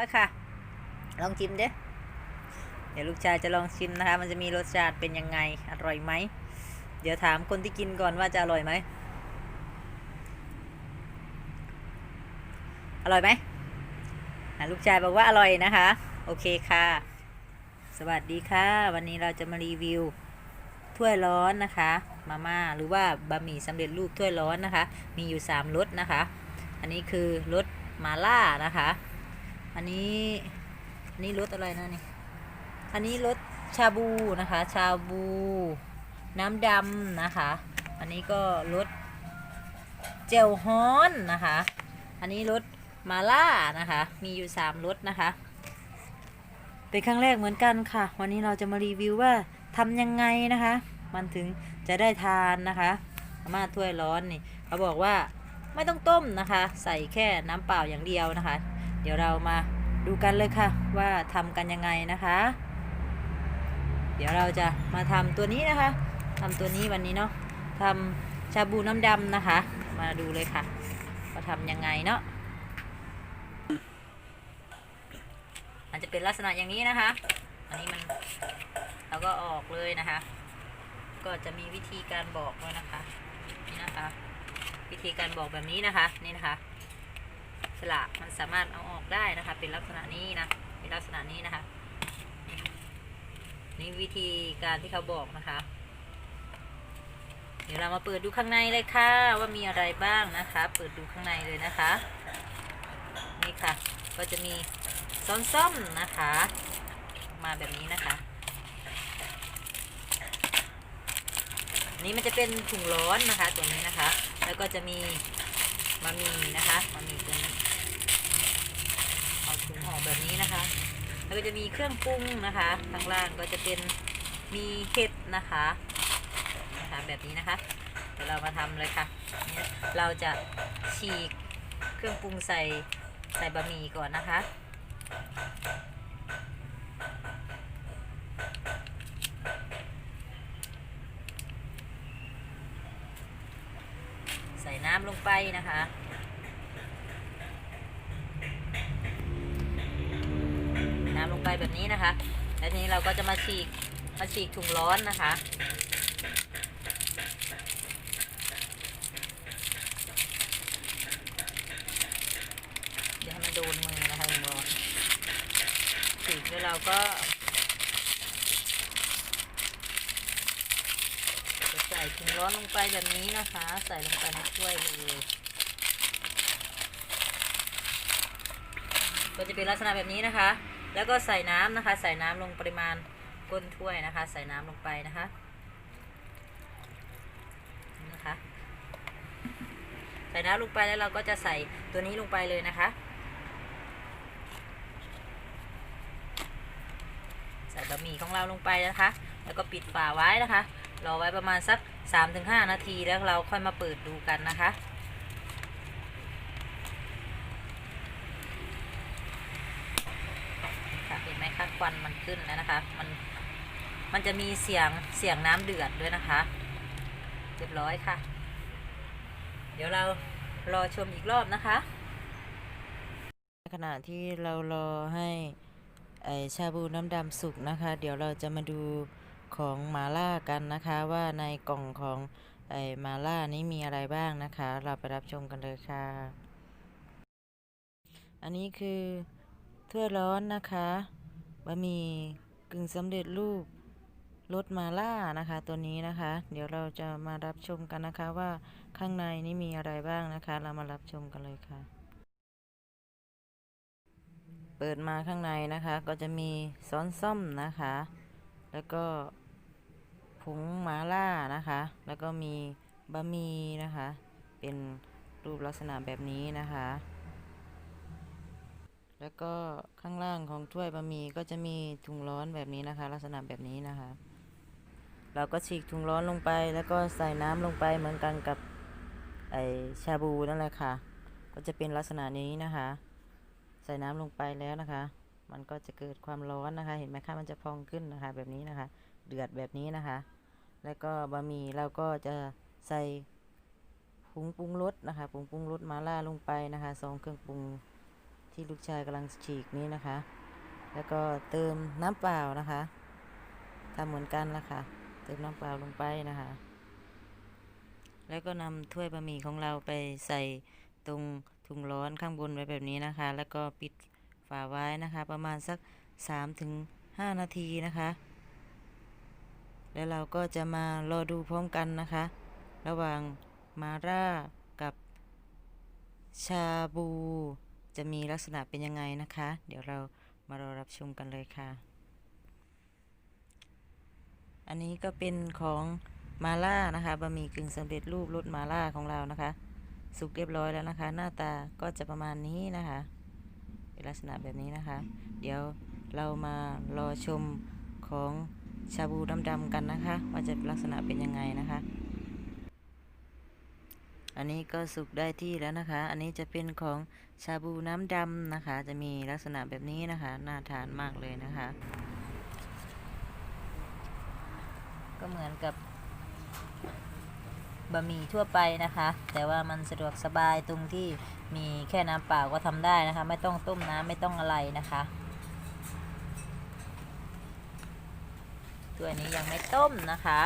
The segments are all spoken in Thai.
ร้อยค่ะ ลองชิมเด้เดี๋ยวลูกชายจะลองชิมนะคะ มันจะมีรสชาติเป็นยังไง อร่อยไหม เดี๋ยวถามคนที่กินก่อนว่าจะอร่อยไหม อร่อยไหม ลูกชายบอกว่าอร่อยนะคะ โอเคค่ะ สวัสดีค่ะ วันนี้เราจะมารีวิวถ้วยร้อนนะคะ มาม่าหรือว่าบะหมี่สำเร็จรูปถ้วยร้อนนะคะ มีอยู่3รสนะคะ อันนี้คือรสมาล่านะคะ อันนี้อันนี้รสอะไรนะนี่ อันนี้รสชาบูนะคะ ชาบู น้ำดำนะคะ อันนี้ก็รสเจลฮอนนะคะ อันนี้รสมาล่านะคะ มีอยู่3รสนะคะ เป็นครั้งแรกเหมือนกันค่ะ วันนี้เราจะมารีวิวว่าทำยังไงนะคะ มันถึงจะได้ทานนะคะมาม่าถ้วยร้อนนี่เขาบอกว่าไม่ต้องต้มนะคะ ใส่แค่น้ำเปล่าอย่างเดียวนะคะ เดี๋ยวเรามาดูกันเลยค่ะว่าทำกันยังไงนะคะ เดี๋ยวเราจะมาทำตัวนี้นะคะทำตัวนี้วันนี้เนาะทำชาบูน้ำดำนะคะ มาดูเลยค่ะว่าทำยังไงเนาะมันจะเป็นลักษณะอย่างนี้นะคะ อันนี้มันเราก็ออกเลยนะคะ ก็จะมีวิธีการบอกด้วยนะคะนี่นะคะ วิธีการบอกแบบนี้นะคะนี่นะคะ ฉลากมันสามารถเอาออกได้นะคะ เป็นลักษณะนี้นะเป็นลักษณะนี้นะคะนี่วิธีการที่เขาบอกนะคะ เดี๋ยวเรามาเปิดดูข้างในเลยค่ะ ว่ามีอะไรบ้างนะคะ เปิดดูข้างในเลยนะคะ นี่ค่ะ ก็จะมีซ้อนซ่อมนะคะ มาแบบนี้นะคะนนี้มันจะเป็นถุงร้อนนะคะ ตัวนี้นะคะ แล้วก็จะมี บะหมี่นะคะบะหมี่ตัวนี้เอาถุงห่อแบบนี้นะคะ แล้วก็จะมีเครื่องปรุงนะคะข้างล่างก็จะเป็นมีเห็ดนะคะนะคะแบบนี้นะคะเดี๋ยวเรามาทำเลยค่ะ เราจะฉีกเครื่องปรุงใส่ใส่บะหมี่ก่อนนะคะ ใส่น้ำลงไปนะคะ น้ำลงไปแบบนี้นะคะ แล้วทีนี้เราก็จะมาฉีกมาฉีกถุงร้อนนะคะเดี๋ยวให้มันโดนมือนะคะถุงร้อนฉีกแล้วเราก็จะใส่ถุงร้อนลงไปแบบนี้นะคะ ใส่ลงไปในถ้วยเลยก็จะเป็นลักษณะแบบนี้นะคะ แล้วก็ใส่น้ำนะคะ ใส่น้ำลงปริมาณก้นถ้วยนะคะ ใส่น้ำลงไปนะคะนี่นะคะ ใส่น้ำลงไปแล้วเราก็จะใส่ตัวนี้ลงไปเลยนะคะ ใส่บะหมี่ของเราลงไปนะคะ แล้วก็ปิดฝาไว้นะคะ รอไว้ประมาณสัก 3-5 นาทีแล้วเราค่อยมาเปิดดูกันนะคะค่ะเห็นไหมคะควันมันขึ้นแล้วนะคะ มันมันจะมีเสียงเสียงน้ำเดือดด้วยนะคะ เรียบร้อยค่ะ เดี๋ยวเรารอชมอีกรอบนะคะ ขณะที่เรารอให้ไอชาบูน้ำดำสุกนะคะ เดี๋ยวเราจะมาดู ของมาล่ากันนะคะว่าในกล่องของไอมาล่านี้มีอะไรบ้างนะคะ เราไปรับชมกันเลยค่ะ อันนี้คือถ้วยร้อนนะคะบะหมี่กึ่งสำเร็จรูปรสมาล่านะคะ ตัวนี้นะคะ เดี๋ยวเราจะมารับชมกันนะคะว่าข้างในนี้มีอะไรบ้างนะคะ เรามารับชมกันเลยค่ะ เปิดมาข้างในนะคะ ก็จะมีซ้อนส้อมนะคะ แล้วก็ ผงหมาล่านะคะ แล้วก็มีบะหมี่นะคะ เป็นรูปลักษณะแบบนี้นะคะ แล้วก็ข้างล่างของถ้วยบะหมี่ก็จะมีถุงร้อนแบบนี้นะคะ ลักษณะแบบนี้นะคะ เราก็ฉีกถุงร้อนลงไปแล้วก็ใส่น้ำลงไปเหมือนกันกับไอชาบูนั่นแหละค่ะ ก็จะเป็นลักษณะนี้นะคะ ใส่น้ำลงไปแล้วนะคะ มันก็จะเกิดความร้อนนะคะ เห็นไหมคะมันจะพองขึ้นนะคะ แบบนี้นะคะ เดือดแบบนี้นะคะ แล้วก็บะหมี่เราก็จะใส่ผงปรุงรสนะคะผงปรุงรสมาล่าลงไปนะคะซองเครื่องปรุงที่ลูกชายกำลังฉีกนี้นะคะ แล้วก็เติมน้ำเปล่านะคะทำเหมือนกันละค่ะ เติมน้ำเปล่าลงไปนะคะ แล้วก็นำถ้วยบะหมี่ของเราไปใส่ตรงถุงร้อนข้างบนไว้แบบนี้นะคะ แล้วก็ปิดฝาไว้นะคะ ประมาณสัก3ถึง5นาทีนะคะ แล้วเราก็จะมารอดูพร้อมกันนะคะ ระหว่างมาร่ากับชาบู จะมีลักษณะเป็นยังไงนะคะ เดี๋ยวเรามารอรับชมกันเลยค่ะ อันนี้ก็เป็นของมาล่านะคะบะหมี่กึ่งสำเร็จรูปรสมาล่าของเรานะคะ สุกเรียบร้อยแล้วนะคะ หน้าตาก็จะประมาณนี้นะคะเป็นลักษณะแบบนี้นะคะ เดี๋ยวเรามารอชมของ ชาบูดำๆกันนะคะ ว่าจะลักษณะเป็นยังไงนะคะ อันนี้ก็สุกได้ที่แล้วนะคะ อันนี้จะเป็นของชาบูน้ำดำนะคะ จะมีลักษณะแบบนี้นะคะ น่าทานมากเลยนะคะ ก็เหมือนกับบะหมี่ทั่วไปนะคะ แต่ว่ามันสะดวกสบายตรงที่มีแค่น้ำเปล่าก็ทำได้นะคะ ไม่ต้องต้มน้ำไม่ต้องอะไรนะคะ ถ้วยนี้ยังไม่ต้มนะคะ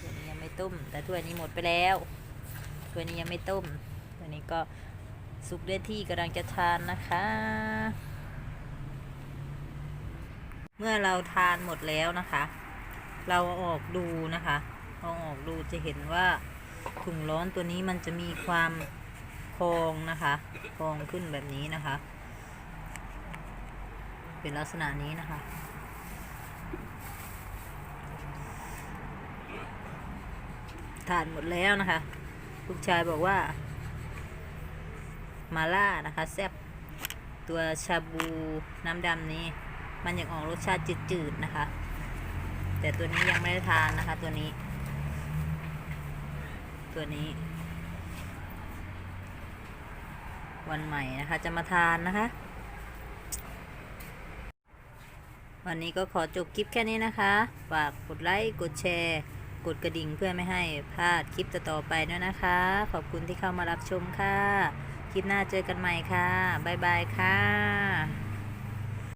ถ้วยนี้ยังไม่ต้ม แต่ถ้วยนี้หมดไปแล้วถ้วยนี้ยังไม่ต้มถ้วนี้ก็สุกได้ที่กำลังจะทานนะคะ เมื่อเราทานหมดแล้วนะคะ เราอาออกดูนะคะเอาออกดูจะเห็นว่าถุงร้อนตัวนี้มันจะมีความพองนะคะพองขึ้นแบบนี้นะคะ เป็นลักษณะนี้นะคะ ทานหมดแล้วนะคะ ลูกชายบอกว่า มาล่านะคะแซบตัวชาบูน้ำดำนี้ มันยังออกรสชาติจืดๆนะคะ แต่ตัวนี้ยังไม่ได้ทานนะคะ ตัวนี้ ตัวนี้ วันใหม่นะคะจะมาทานนะคะวันนี้ก็ขอจบคลิปแค่นี้นะคะ ฝากกดไลค์ กดแชร์ กดกระดิ่งเพื่อไม่ให้พลาดคลิปต่อๆไปด้วยนะคะ ขอบคุณที่เข้ามารับชมค่ะ คลิปหน้าเจอกันใหม่ค่ะ บ๊ายบายค่ะ